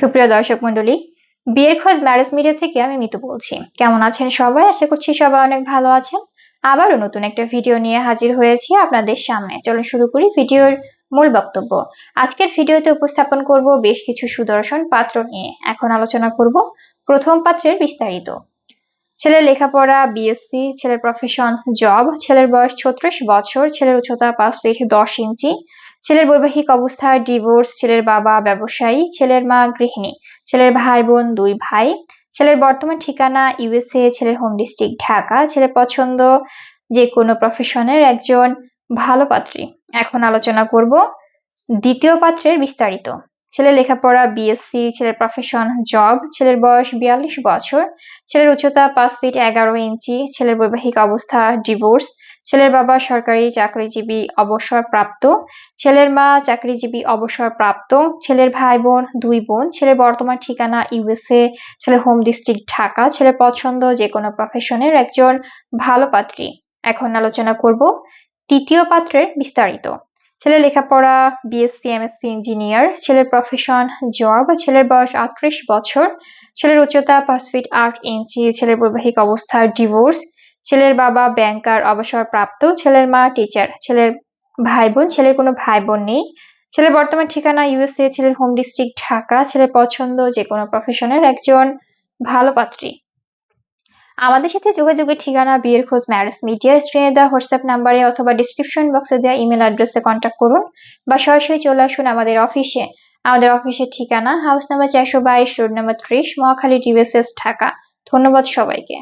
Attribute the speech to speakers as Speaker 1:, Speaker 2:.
Speaker 1: সুপ্রিয় দর্শক মন্ডলী বিয়ের খোঁজ ম্যারেজ মিডিয়া থেকে আমি মিতু বলছি। কেমন আছেন সবাই? আশা করছি সবাই অনেক ভালো আছেন। আবারও নতুন একটা ভিডিও নিয়ে হাজির হয়েছি আপনাদের সামনে। চলুন শুরু করি ভিডিওর মূল বক্তব্য। আজকের ভিডিওতে উপস্থাপন করব বেশ কিছু সুদর্শন পাত্র নিয়ে। এখন আলোচনা করব প্রথম পাত্রের বিস্তারিত। ছেলের লেখাপড়া বিএসসি ছেলের প্রফেশন জব ছেলের বয়স ছত্রিশ বছর, ছেলের উচ্চতা পাঁচ ফিট দশ ইঞ্চি ছেলের বৈবাহিক অবস্থা ডিভোর্স ছেলের বাবা ব্যবসায়ী, ছেলের মা গৃহিণী, ছেলের ভাই বোন দুই ভাই, ছেলের বর্তমান ঠিকানা ইউএসএ ছেলের হোম ডিস্ট্রিক্ট ঢাকা, ছেলের পছন্দ যে কোনো প্রফেশনের একজন ভালো পাত্রী। এখন আলোচনা করব দ্বিতীয় পাত্রের বিস্তারিত। ছেলের লেখাপড়া বিএসসি ছেলের প্রফেশন জব ছেলের বয়স বিয়াল্লিশ বছর, ছেলের উচ্চতা পাঁচ ফিট এগারো ইঞ্চি ছেলের বৈবাহিক অবস্থা ডিভোর্স ছেলের বাবা সরকারি চাকরিজীবী অবসরপ্রাপ্ত, ছেলের মা চাকরিজীবী অবসরপ্রাপ্ত, ছেলের ভাই বোন দুই বোন, ছেলের বর্তমান ঠিকানা ইউএসএ, ছেলের হোম ডিস্ট্রিক্ট ঢাকা, ছেলের পছন্দ যে কোনো প্রফেশনের একজন ভালো পাত্রী। এখন আলোচনা করব তৃতীয় পাত্রের বিস্তারিত। ছেলের লেখাপড়া বিএসসি এমএসসি ইঞ্জিনিয়ার ছেলের প্রফেশন জব ছেলের বয়স আটত্রিশ বছর, ছেলের উচ্চতা পাঁচ ফিট আট ইঞ্চি ছেলের বৈবাহিক অবস্থা ডিভোর্স ছেলের বাবা ব্যাংকার অবসরপ্রাপ্ত ছেলের মা টিচার ছেলের ভাই বোন ছেলের কোনো ভাই বোন নেই। ছেলের বর্তমান ঠিকানা ইউএসএ ছেলের হোম ডিস্ট্রিক্ট ঢাকা, ছেলের পছন্দ যে কোনো প্রফেশনের একজন ভালো পাত্রী। আমাদের সাথে যোগাযোগের ঠিকানা বিয়ের খোঁজ ম্যারেজ মিডিয়া স্ক্রিনে দেওয়া হোয়াটসঅ্যাপ নাম্বারে অথবা ডিসক্রিপশন বক্সে দেওয়া ইমেল অ্যাড্রেসে কন্ট্যাক্ট করুন বা সরাসরি চলে আসুন আমাদের অফিসে আমাদের অফিসের ঠিকানা হাউস নাম্বার চারশো বাইশ রোড নাম্বার ত্রিশ, মহাখালী ডিভিএসএস ঢাকা। ধন্যবাদ সবাইকে।